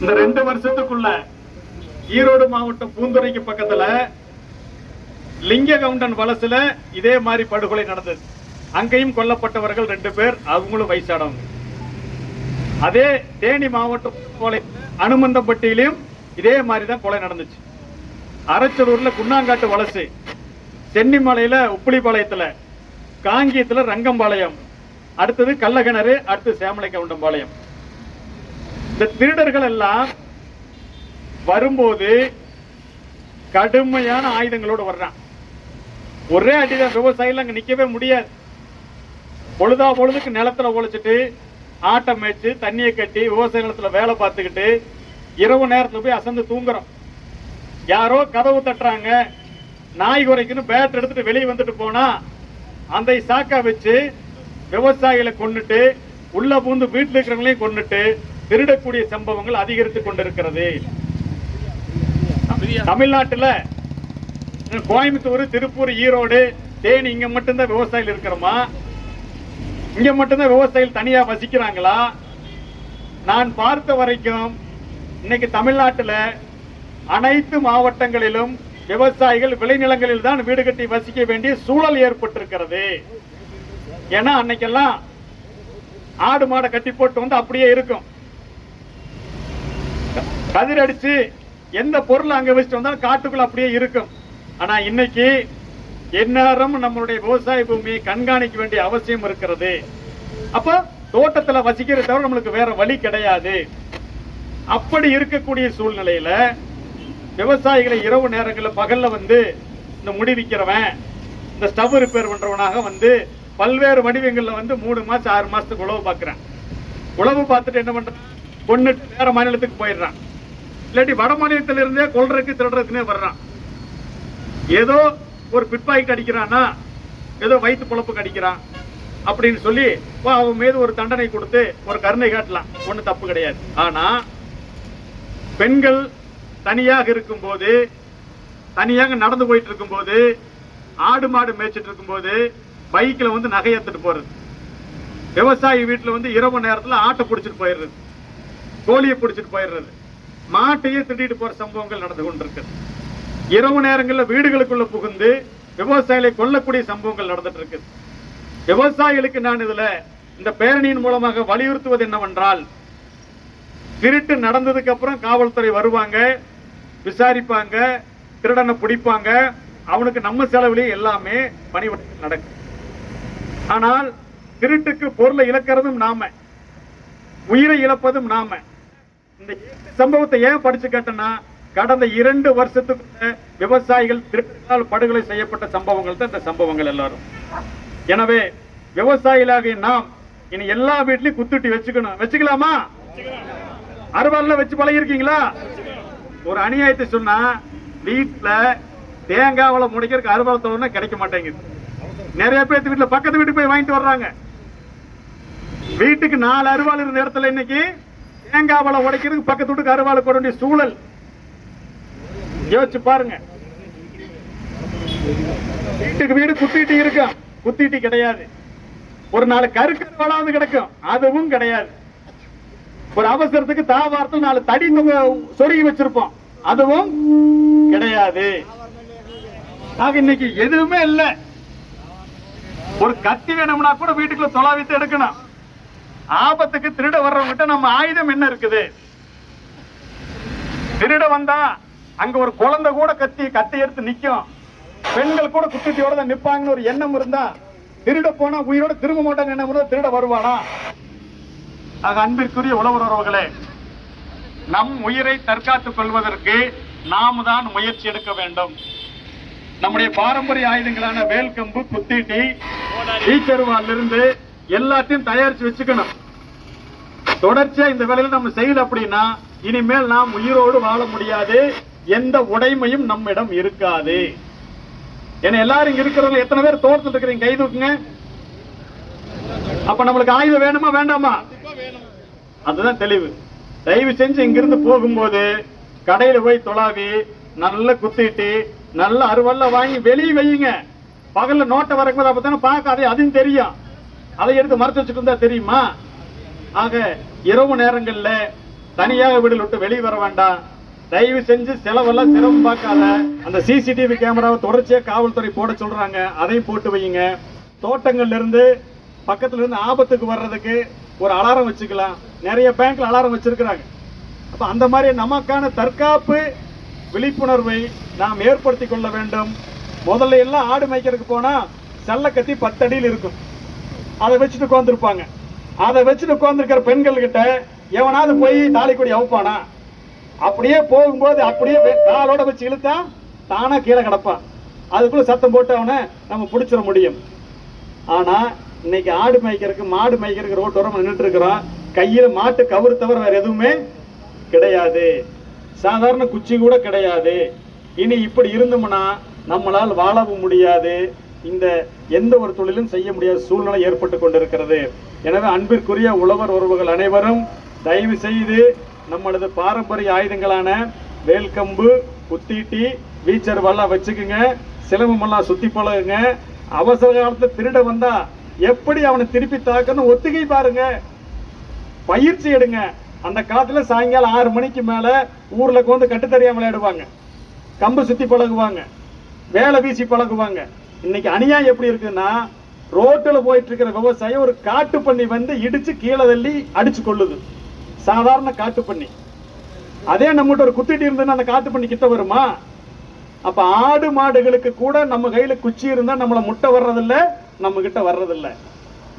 இந்த ரெண்டு வருஷத்துக்குள்ள ஈரோடு மாவட்டம் பூந்துரைக்கு பக்கத்துல லிங்க கவுண்டன் வலசுல இதே மாதிரி படுகொலை நடந்தது. அங்கேயும் கொல்லப்பட்டவர்கள் ரெண்டு பேர் அவங்களும் வயசானவங்க. அதே தேனி மாவட்டம் கொலை அனுமந்தப்பட்டியிலையும் இதே மாதிரி தான் கொலை நடந்துச்சு. அரச்சலூர்ல குன்னாங்காட்டு வலசு சென்னிமலையில உப்புளிப்பாளையத்துல காங்கியத்துல ரங்கம்பாளையம் அடுத்தது கள்ளகிணறு அடுத்து சேமலை கவுண்டம்பாளையம் இந்த திருடர்கள் எல்லாம் வரும்போது கடுமையான ஆயுதங்களோடு வர்றான். ஒரே அடிதான் விவசாயில அங்க நிக்கவே முடியாது. பொழுதா பொழுதுக்கு நிலத்துல உழைச்சிட்டு ஆட்டம் மேய்ச்சி தண்ணியை கட்டி விவசாய நிலத்துல வேலை பார்த்துக்கிட்டு இரவு நேரத்துல போய் அசந்து தூங்குறோம். யாரோ கதவு தட்டுறாங்க. நாய் குறைக்குன்னு பேட் எடுத்துட்டு வெளியே வந்துட்டு போனா அந்த சாக்கா வச்சு விவசாயிகளை கொண்டுட்டு உள்ள பூந்து வீட்டுல இருக்கிறவங்களையும் கொண்டுட்டு திருடக்கூடிய சம்பவங்கள் அதிகரித்துக் கொண்டிருக்கிறது. தமிழ்நாட்டுல கோயம்புத்தூர் திருப்பூர் ஈரோடு தேனி இங்க மட்டும்தான் விவசாயிகள் இருக்கிறோமா? இங்க மட்டும்தான் விவசாயிகள் தனியா வசிக்கிறாங்களா? நான் பார்த்த வரைக்கும் இன்னைக்கு தமிழ்நாட்டுல அனைத்து மாவட்டங்களிலும் விவசாயிகள் விளைநிலங்களில் தான் வீடு கட்டி வசிக்க வேண்டிய சூழல் ஏற்பட்டிருக்கிறது. ஏன்னா அன்னைக்கெல்லாம் ஆடு மாடை கட்டி போட்டு வந்து அப்படியே இருக்கும். கதிரடிச்சு எந்த பொருள் அங்கே வச்சுட்டு வந்தாலும் காட்டுக்குள்ள அப்படியே இருக்கும். ஆனால் இன்னைக்கு எந்நேரம் நம்மளுடைய விவசாய பூமியை கண்காணிக்க வேண்டிய அவசியம் இருக்கிறது. அப்போ தோட்டத்தில் வசிக்கிற தவிர நம்மளுக்கு வேற வழி கிடையாது. அப்படி இருக்கக்கூடிய சூழ்நிலையில விவசாயிகளை இரவு நேரங்களில் பகல்ல வந்து இந்த முடி விற்கிறவன் இந்த ஸ்டவ் ரிப்பேர் பண்றவனாக வந்து பல்வேறு வடிவங்களில் வந்து மூணு மாசம் ஆறு மாசத்துக்கு உழவு பார்க்குறேன் உழவு பார்த்துட்டு என்ன பண்றான்? பொண்ணு வேற மாநிலத்துக்கு போயிடுறான். இல்லாட்டி வட மாநிலத்தில இருந்தே கொல்றதுக்கு திருடுறதுக்குன்னே வர்றான். ஏதோ ஒரு பிட்பாக்கெட் அடிக்கிறான்னா ஏதோ வயிற்று பொழப்பு கடிக்கிறான் அப்படின்னு சொல்லி அவன் மீது ஒரு தண்டனை கொடுத்து ஒரு கருணை காட்டலாம். ஒன்றும் தப்பு கிடையாது. ஆனா பெண்கள் தனியாக இருக்கும்போது தனியாக நடந்து போயிட்டு இருக்கும்போது ஆடு மாடு மேய்ச்சிட்டு இருக்கும்போது பைக்கில் வந்து நகை எடுத்துட்டு போறது. விவசாயி வீட்டில் வந்து இரவு நேரத்தில் ஆட்டை பிடிச்சிட்டு போயிடுறது. கோழியை பிடிச்சிட்டு போயிடுறது. மாட்டையே திண்டிட்டு போற சம்பவங்கள் நடந்து கொண்டிருக்கிறது. இரவு நேரங்களில் வீடுகளுக்குள்ள புகுந்து விவசாயிகளை கொல்லக்கூடிய சம்பவங்கள் நடந்துட்டு இருக்குது. விவசாயிகளுக்கு நான் இதுல இந்த பேரணியின் மூலமாக வலியுறுத்துவது என்னவென்றால் திருட்டு நடந்ததுக்கு அப்புறம் காவல்துறை வருவாங்க விசாரிப்பாங்க திருடனை பிடிப்பாங்க அவனுக்கு நம்ம செலவுலயே எல்லாமே பணிவிடை நடக்கும். ஆனால் திருட்டுக்கு பொருளை இழக்கிறதும் நாம உயிரை இழப்பதும் நாம இந்த சம்பவத்தை ஏன் படிச்சு கேட்டேன்னா கடந்த இரண்டு வருஷத்துக்கு விவசாயிகள் திருட்டால் படுகொலை செய்யப்பட்ட சம்பவங்கள் தான் இந்த சம்பவங்கள் எல்லாரும். எனவே விவசாயிகளாகிய நாம் இனி எல்லா வீட்லயும் குத்துட்டி வச்சுக்கணும். வச்சுக்கலாமா? அறுவாள்ல வச்சு பழகிருக்கீங்களா ஒரு அநியாயத்தை சொன்னா வீட்டுல தேங்காவில முடிக்கிறதுக்கு அறுவாள் தோணுனா கிடைக்க மாட்டேங்குது. நிறைய பேர் வீட்டுல பக்கத்து வீட்டுக்கு போய் வாங்கிட்டு வர்றாங்க. வீட்டுக்கு நாலு அருவாள் இருந்த இடத்துல இன்னைக்கு தேங்காய் உடைக்கிறதுக்கு பக்கத்து வீட்டுக்கு அருவாள் போட வேண்டிய சூழல். யோசிச்சு பாருங்க. வீட்டுக்கு வீடு குத்திட்டு இருக்கும் குத்திட்டு கிடையாது. ஒரு நாலு கருக்கு வளாவது கிடைக்கும். அதுவும் கிடையாது. ஒரு அவசரத்துக்கு தாவாரத்தில் நாலு தடி சொருகி வச்சிருப்போம். அதுவும் கிடையாது. ஆக இன்னைக்கு எதுவுமே இல்ல. ஒரு கத்தி வேணும்னா கூட வீட்டுக்குள்ள தொலாவித்து எடுக்கணும். ஆபத்துக்கு திருட வர்றவங்கிட்ட நம்ம ஆயுதம் என்ன இருக்குது? திருட வந்தா அங்க ஒரு குழந்தை கூட கத்தி கத்தி எடுத்து நிக்கும். பெண்கள் கூட குத்தியோட தான் நிப்பாங்கன்னு ஒரு எண்ணம் இருந்தா திருட போனா உயிரோட திரும்ப மாட்டாங்க எண்ணம் இருந்தா திருட வருவானா? ஆக அன்பிற்குரிய உழவுறவர்களே நம் உயிரை தற்காத்துக் கொள்வதற்கு நாம் தான் முயற்சி எடுக்க வேண்டும். நம்முடைய பாரம்பரிய ஆயுதங்களான வேல்கம்பு குத்திட்டி ஈச்சருவால் இருந்து எல்லாத்தையும் தயாரிச்சு வச்சுக்கணும். தொடர்ச்சியா இந்த வேலையில நம்ம செய்யல அப்படின்னா இனிமேல் நாம் உயிரோடு வாழ முடியாது. எந்த உடைமையும் நம்மிடம் இருக்காது. ஏன்னா எல்லாரும் இங்க இருக்கிறவங்க எத்தனை பேர் தோட்டத்தில் இருக்கிறீங்க? கை தூக்குங்க. அப்ப நம்மளுக்கு ஆயுதம் வேணுமா வேண்டாமா? அதுதான் தெளிவு. தயவு செஞ்சு இங்கிருந்து போகும்போது கடையில போய் தொலாவி நல்ல குத்திட்டு நல்ல அருவல்ல வாங்கி வெளியே வையுங்க. பகல்ல நோட்டை வரக்கும்போது அப்பதானே பார்க்க அதை அதுவும் தெரியும். அதை எடுத்து மறைச்சு வச்சுட்டு தெரியுமா? ஆக இரவு நேரங்களில் தனியாக வீடு விட்டு வெளியே வர வேண்டாம். தயவு செஞ்சு செலவெல்லாம் சிரமம் பார்க்காத அந்த சிசிடிவி கேமராவை தொடர்ச்சியாக காவல்துறை போட சொல்கிறாங்க அதையும் போட்டு வையுங்க. தோட்டங்கள்லேருந்து பக்கத்துலேருந்து ஆபத்துக்கு வர்றதுக்கு ஒரு அலாரம் வச்சுக்கலாம். நிறைய பேங்க்கில் அலாரம் வச்சுருக்கிறாங்க. அப்போ அந்த மாதிரி நமக்கான தற்காப்பு விழிப்புணர்வை நாம் ஏற்படுத்தி கொள்ள வேண்டும். முதல்ல எல்லாம் ஆடு மேய்க்கிறதுக்கு போனால் செல்ல கத்தி பத்தடியில் இருக்கும். அதை வச்சுட்டு உட்காந்துருப்பாங்க அதை வச்சுட்டு உட்காந்துருக்கிற பெண்கள் கிட்ட எவனாவது போய் தாலி கொடி அவுப்பானா? அப்படியே போகும்போது அப்படியே காலோட வச்சு இழுத்தா தானா கீழே கிடப்பான். அதுக்குள்ள சத்தம் போட்டு அவனை நம்ம பிடிச்சிட முடியும். ஆனா இன்னைக்கு ஆடு மேய்க்கிறதுக்கு மாடு மேய்க்கிறதுக்கு ரோட்டோரம் நின்றுட்டு இருக்கிறோம் கையில மாட்டு கவுறு தவிர வேற எதுவுமே கிடையாது. சாதாரண குச்சி கூட கிடையாது. இனி இப்படி இருந்தோம்னா நம்மளால் வாழவும் முடியாது. இந்த எந்த ஒரு தொழிலும் செய்ய முடியாத சூழ்நிலை ஏற்பட்டு கொண்டிருக்கிறது. எனவே அன்பிற்குரிய உழவர் உறவுகள் அனைவரும் தயவு செய்து நம்மளது பாரம்பரிய ஆயுதங்களான வேல்கம்பு குத்தீட்டி வீச்சர் வல்லாம் வச்சுக்குங்க சிலம்பமெல்லாம் சுற்றி பழகுங்க. அவசர காலத்தில் திருட வந்தா எப்படி அவனை திருப்பி தாக்கணும் ஒத்திகை பாருங்க. பயிற்சி எடுங்க. அந்த காலத்துல சாயங்காலம் ஆறு மணிக்கு மேல ஊர்ல கட்டு கட்டுத்தறியா விளையாடுவாங்க. கம்பு சுத்தி பழகுவாங்க. வேலை வீசி பழகுவாங்க. இன்னைக்கு அநியாயம் எப்படி இருக்குன்னா ரோட்டில் போயிட்டு இருக்கிற விவசாயம் ஒரு காட்டு பண்ணி வந்து இடிச்சு கீழே தள்ளி அடிச்சு கொள்ளுது. சாதாரண காட்டு பண்ணி. அதே நம்மகிட்ட ஒரு குத்திட்டு இருந்ததுன்னா அந்த காட்டு பண்ணி கிட்ட வருமா? அப்ப ஆடு மாடுகளுக்கு கூட நம்ம கையில குச்சி இருந்தா நம்மள முட்டை வர்றதில்ல நம்ம கிட்ட வர்றதில்ல.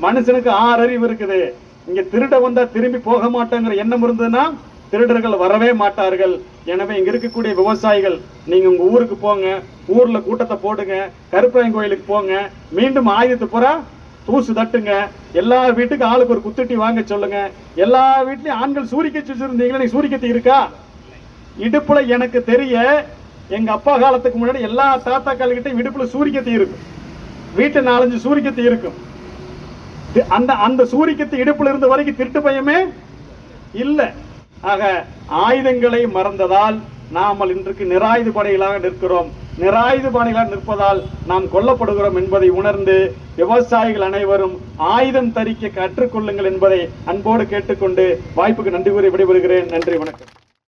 மனுஷனுக்கு ஆறு அறிவு இருக்குது. இங்க திருட வந்தா திரும்பி போக மாட்டோங்கிற எண்ணம் இருந்ததுன்னா திருடர்கள் வரவே மாட்டார்கள். எனவே இங்க இருக்கக்கூடிய விவசாயிகள் நீங்க உங்க ஊருக்கு போங்க ஊர்ல கூட்டத்தை போடுங்க கருப்பராயன் கோயிலுக்கு போங்க மீண்டும் ஆயுதத்தை பூரா தூசு தட்டுங்க. எல்லா வீட்டுக்கும் ஆளுக்கு ஒரு குத்துட்டி வாங்க சொல்லுங்க. எல்லா வீட்லயும் ஆண்கள் சூரிக்கச்சி வச்சுருந்தீங்களா? நீ சூரிக்கத்தி இருக்கா? இடுப்புல எனக்கு தெரிய எங்க அப்பா காலத்துக்கு முன்னாடி எல்லா தாத்தாக்கள் கிட்டையும் இடுப்புல சூரிக்கத்தி இருக்கும். வீட்டு நாலஞ்சு சூரிக்கத்தி இருக்கும். தி- அந்த அந்த சூரிக்கத்தி இடுப்புல இருந்த வரைக்கும் திருட்டு பயமே இல்லை. ஆக ஆயுதங்களை மறந்ததால் நாமல் இன்றைக்கு நிராயுத படைகளாக நிற்கிறோம். நிராயுத படைகளாக நிற்பதால் நாம் கொல்லப்படுகிறோம் என்பதை உணர்ந்து விவசாயிகள் அனைவரும் ஆயுதம் தரிக்க கற்றுக்கொள்ளுங்கள் என்பதை அன்போடு கேட்டுக்கொண்டு வாய்ப்புக்கு நன்றி கூறி விடைபெறுகிறேன். நன்றி வணக்கம்.